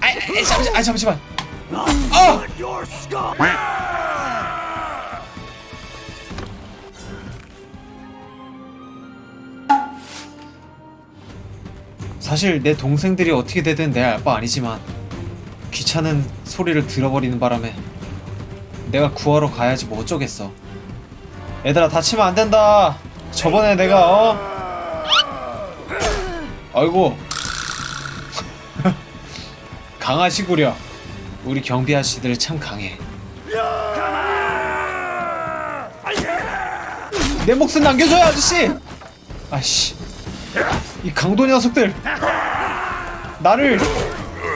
아, 아, 잠시만, 아, 잠시만. 아! 사실 내 동생들이 어떻게 되든 내 알바 아니지만 귀찮은 소리를 들어버리는 바람에 내가 구하러 가야지 뭐 어쩌겠어. 얘들아 다치면 안 된다. 저번에 내가 어? 아이고 강하시구려. 우리 경비 아저씨들 참 강해. 내 몫은 남겨줘요 아저씨. 아씨 이 강도 녀석들 나를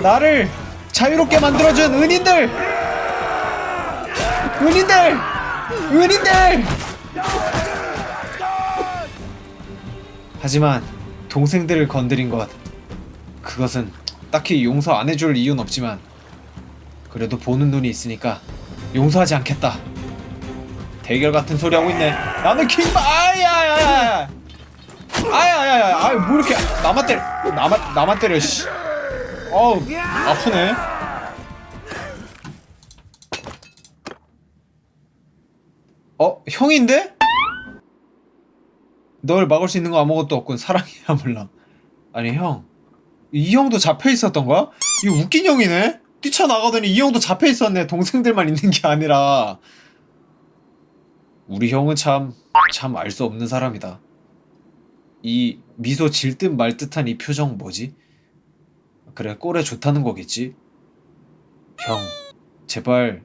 나를 자유롭게 만들어준 은인들 은인들 은인들 하지만 동생들을 건드린 것 그것은 딱히 용서 안 해줄 이유는 없지만 그래도 보는 눈이 있으니까 용서하지 않겠다. 대결 같은 소리 하고 있네. 나는 킹바 아야야야 아야야야 아뭐 이렇게 나만 때려 나만 나만 때려 씨. 어우 아프네. 어 형인데? 널 막을 수 있는 거 아무것도 없군. 사랑이야 몰라. 아니 형 이 형도 잡혀 있었던 거야? 이 웃긴 형이네 뛰쳐나가더니 이 형도 잡혀 있었네 동생들만 있는 게 아니라 우리 형은 참 참 알 수 없는 사람이다 이 미소 질 듯 말 듯한 이 표정 뭐지? 그래 꼴에 좋다는 거겠지? 형 제발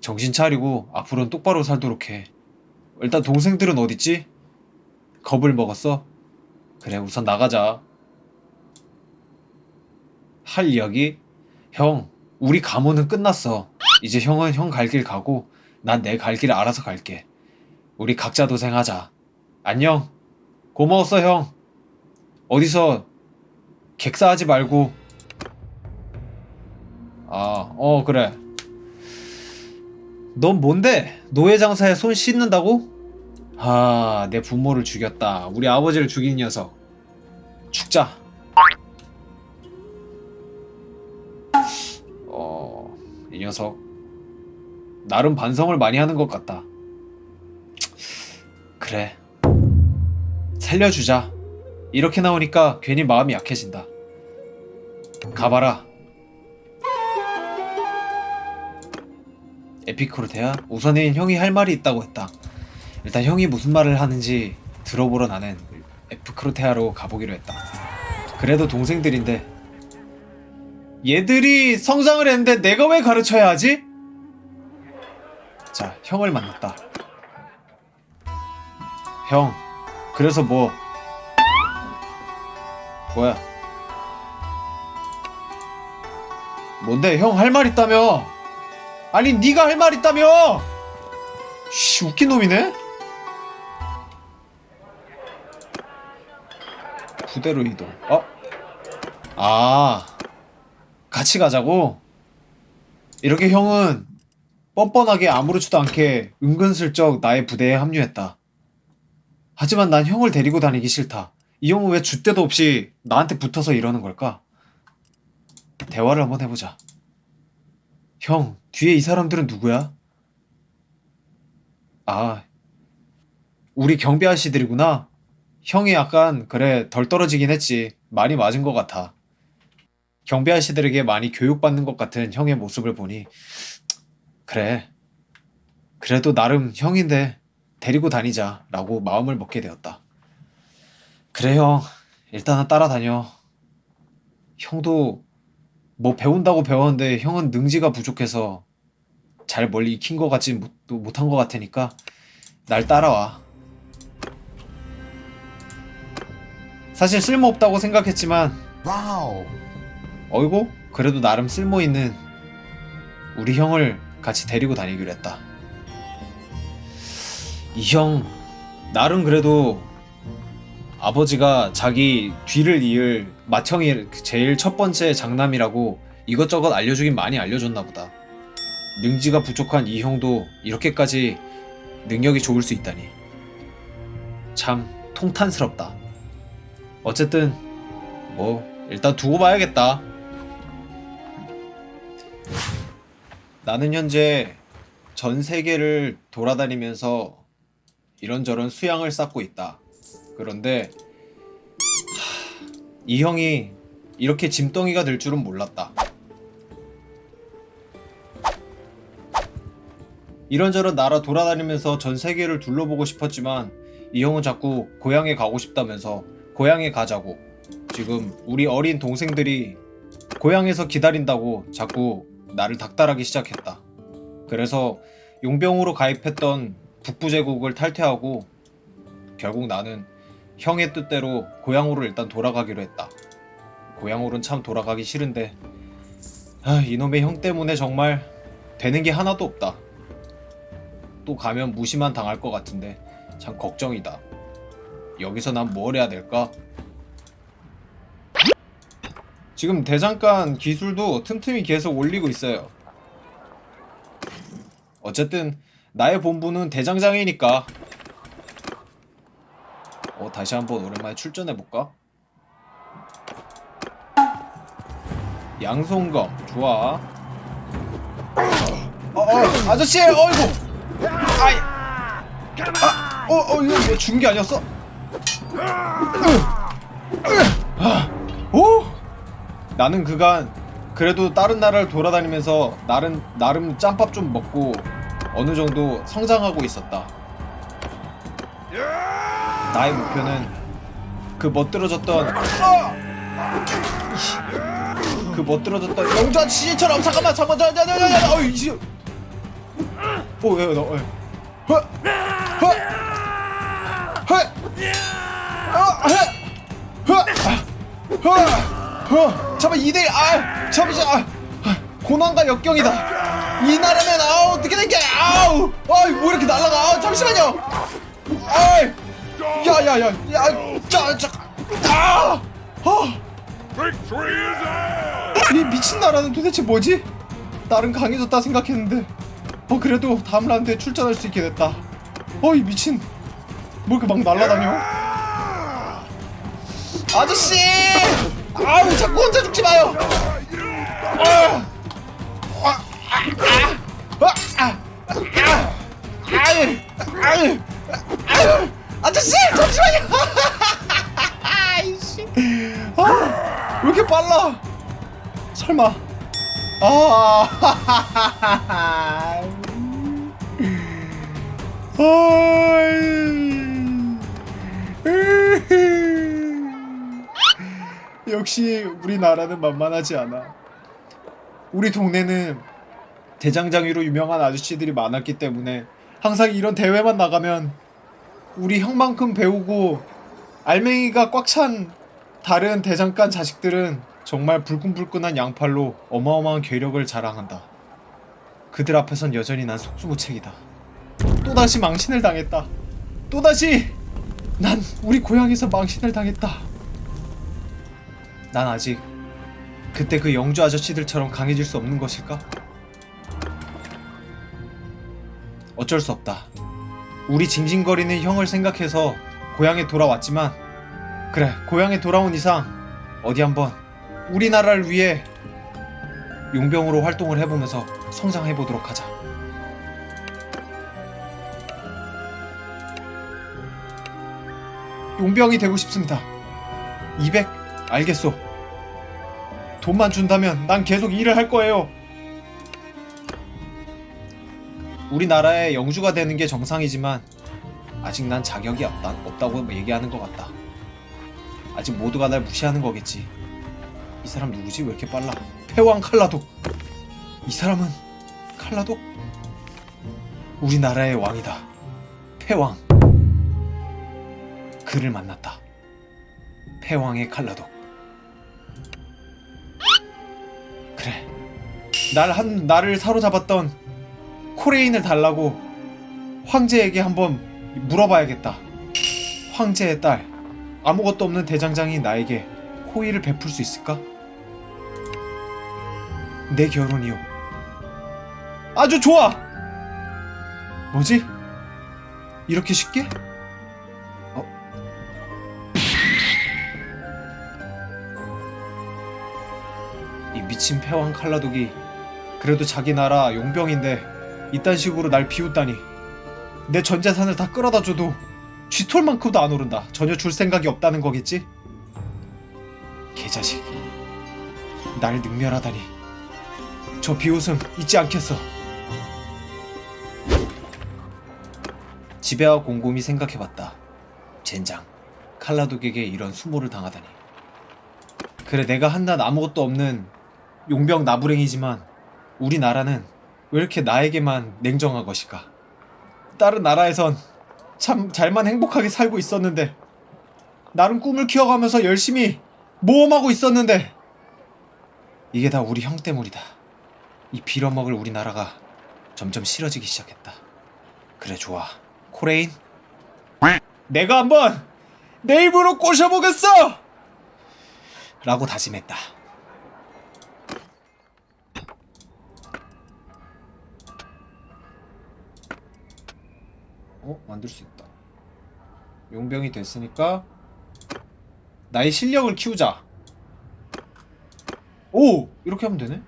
정신 차리고 앞으로는 똑바로 살도록 해 일단 동생들은 어딨지? 겁을 먹었어? 그래 우선 나가자 할 이야기? 형 우리 가문은 끝났어. 이제 형은 형 갈 길 가고 난 내 갈 길 알아서 갈게. 우리 각자 도생하자. 안녕. 고마웠어 형. 어디서 객사하지 말고. 아 어 그래. 넌 뭔데? 노예 장사에 손 씻는다고? 아 내 부모를 죽였다. 우리 아버지를 죽인 녀석. 죽자 녀석. 나름 반성을 많이 하는 것 같다. 그래. 살려주자. 이렇게 나오니까 괜히 마음이 약해진다. 가봐라. 에피크로테야? 우선은 형이 할 말이 있다고 했다. 일단 형이 무슨 말을 하는지 들어보러 나는 에피크로테아로 가보기로 했다. 그래도 동생들인데 얘들이 성장을 했는데 내가 왜 가르쳐야 하지? 자 형을 만났다. 형 그래서 뭐? 뭐야? 뭔데? 형 할 말 있다며? 아니 네가 할 말 있다며! 씨 웃긴 놈이네? 부대로 이동. 어? 아 같이 가자고? 이렇게 형은 뻔뻔하게 아무렇지도 않게 은근슬쩍 나의 부대에 합류했다 하지만 난 형을 데리고 다니기 싫다. 이 형은 왜 줏대도 없이 나한테 붙어서 이러는 걸까? 대화를 한번 해보자. 형, 뒤에 이 사람들은 누구야? 아, 우리 경비 아저씨들이구나. 형이 약간, 그래, 덜 떨어지긴 했지. 많이 맞은 것 같아. 경비 아저씨들에게 많이 교육받는 것 같은 형의 모습을 보니, 그래. 그래도 나름 형인데, 데리고 다니자 라고 마음을 먹게 되었다. 그래 형 일단은 따라다녀. 형도 뭐 배운다고 배웠는데 형은 능지가 부족해서 잘 멀리 익힌 것 같지 못, 못한 것 같으니까 날 따라와. 사실 쓸모없다고 생각했지만 와우. 어이구 그래도 나름 쓸모 있는 우리 형을 같이 데리고 다니기로 했다. 이 형 나름 그래도 아버지가 자기 뒤를 이을 맏형이 제일 첫 번째 장남이라고 이것저것 알려주긴 많이 알려줬나 보다. 능지가 부족한 이 형도 이렇게까지 능력이 좋을 수 있다니. 참 통탄스럽다. 어쨌든 뭐 일단 두고 봐야겠다. 나는 현재 전 세계를 돌아다니면서 이런저런 수양을 쌓고 있다. 그런데 하, 이 형이 이렇게 짐덩이가 될 줄은 몰랐다. 이런저런 나라 돌아다니면서 전 세계를 둘러보고 싶었지만 이 형은 자꾸 고향에 가고 싶다면서 고향에 가자고 지금 우리 어린 동생들이 고향에서 기다린다고 자꾸 나를 닥달하기 시작했다. 그래서 용병으로 가입했던 북부 제국을 탈퇴하고 결국 나는 형의 뜻대로 고향으로 일단 돌아가기로 했다. 고향으로는 참 돌아가기 싫은데 아, 이놈의 형 때문에 정말 되는 게 하나도 없다. 또 가면 무시만 당할 것 같은데 참 걱정이다. 여기서 난 뭘 해야 될까? 지금 대장간 기술도 틈틈이 계속 올리고 있어요. 어쨌든 나의 본부는 대장장이니까. 어 다시 한번 오랜만에 출전해 볼까? 양손검 좋아. 어, 어 아저씨 어이구. 아이. 아, 어, 어 이거 뭐 죽은 게 아니었어? 아, 오. 나는 그간 그래도 다른 나라를 돌아다니면서 나름 나름 짬밥 좀 먹고 어느 정도 성장하고 있었다. 나의 목표는 그 멋들어졌던 그 멋들어졌던 영주한 시절처럼 잠깐만 잠깐만 자자자자 어이 씨. 오왜너 어, 허! 허! 허! 어, 허! 허! 허! 허! 잠깐 2대1 아! 잠깐 아! 아, 고난과 역경이다 이 나라는 아 어떻게 된게 아우 아이 뭐 이렇게 날라가 아, 잠시만요 아이 야야야 야자자 아! 이 미친 나라는 도대체 뭐지? 나름 강해졌다 생각했는데 어 그래도 다음 라운드에 출전할 수 있게 됐다 어이 미친 뭐 이렇게 막 날라다녀 아저씨 아우 자꾸 혼자 죽지 마요 아! 아! 아! 아! 아! 아저씨 잠시만요 아이씨 아, 왜 이렇게 빨라 설마 아 아이. 역시 우리나라는 만만하지 않아. 우리 동네는 대장장이로 유명한 아저씨들이 많았기 때문에 항상 이런 대회만 나가면 우리 형만큼 배우고 알맹이가 꽉 찬 다른 대장간 자식들은 정말 불끈불끈한 양팔로 어마어마한 괴력을 자랑한다. 그들 앞에선 여전히 난 속수무책이다. 또다시 망신을 당했다. 또다시 난 우리 고향에서 망신을 당했다. 난 아직 그때 그 영주 아저씨들처럼 강해질 수 없는 것일까? 어쩔 수 없다. 우리 징징거리는 형을 생각해서 고향에 돌아왔지만 그래 고향에 돌아온 이상 어디 한번 우리나라를 위해 용병으로 활동을 해보면서 성장해 보도록 하자. 용병이 되고 싶습니다. 200 알겠소. 돈만 준다면 난 계속 일을 할 거예요. 우리나라의 영주가 되는 게 정상이지만 아직 난 자격이 없다, 없다고 얘기하는 것 같다. 아직 모두가 날 무시하는 거겠지. 이 사람 누구지? 왜 이렇게 빨라? 패왕 칼라독. 이 사람은 칼라독? 우리나라의 왕이다. 패왕. 그를 만났다. 패왕의 칼라독. 그래. 날 한 나를 사로잡았던 코레인을 달라고 황제에게 한번 물어봐야겠다. 황제의 딸, 아무것도 없는 대장장이 나에게 호의를 베풀 수 있을까? 내 결혼이요. 아주 좋아! 뭐지? 이렇게 쉽게? 이 미친 패왕 칼라독이 그래도 자기 나라 용병인데 이딴 식으로 날 비웃다니. 내 전 재산을 다 끌어다 줘도 쥐톨만큼도 안 오른다. 전혀 줄 생각이 없다는 거겠지? 개자식. 날 능멸하다니. 저 비웃음 잊지 않겠어. 지배와 곰곰이 생각해봤다. 젠장. 칼라독에게 이런 수모를 당하다니. 그래 내가 한낱 아무것도 없는 용병 나부랭이지만 우리나라는 왜 이렇게 나에게만 냉정한 것일까? 다른 나라에선 참 잘만 행복하게 살고 있었는데 나름 꿈을 키워가면서 열심히 모험하고 있었는데 이게 다 우리 형 때문이다. 이 빌어먹을 우리나라가 점점 싫어지기 시작했다. 그래 좋아. 코레인 내가 한번 내 입으로 꼬셔보겠어! 라고 다짐했다. 어? 만들 수 있다. 용병이 됐으니까 나의 실력을 키우자. 오! 이렇게 하면 되네?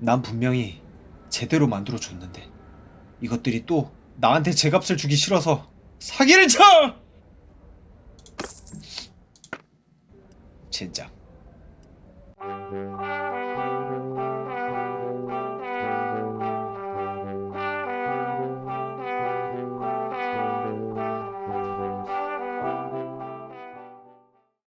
난 분명히 제대로 만들어 줬는데 이것들이 또 나한테 제값을 주기 싫어서 사기를 쳐! 젠장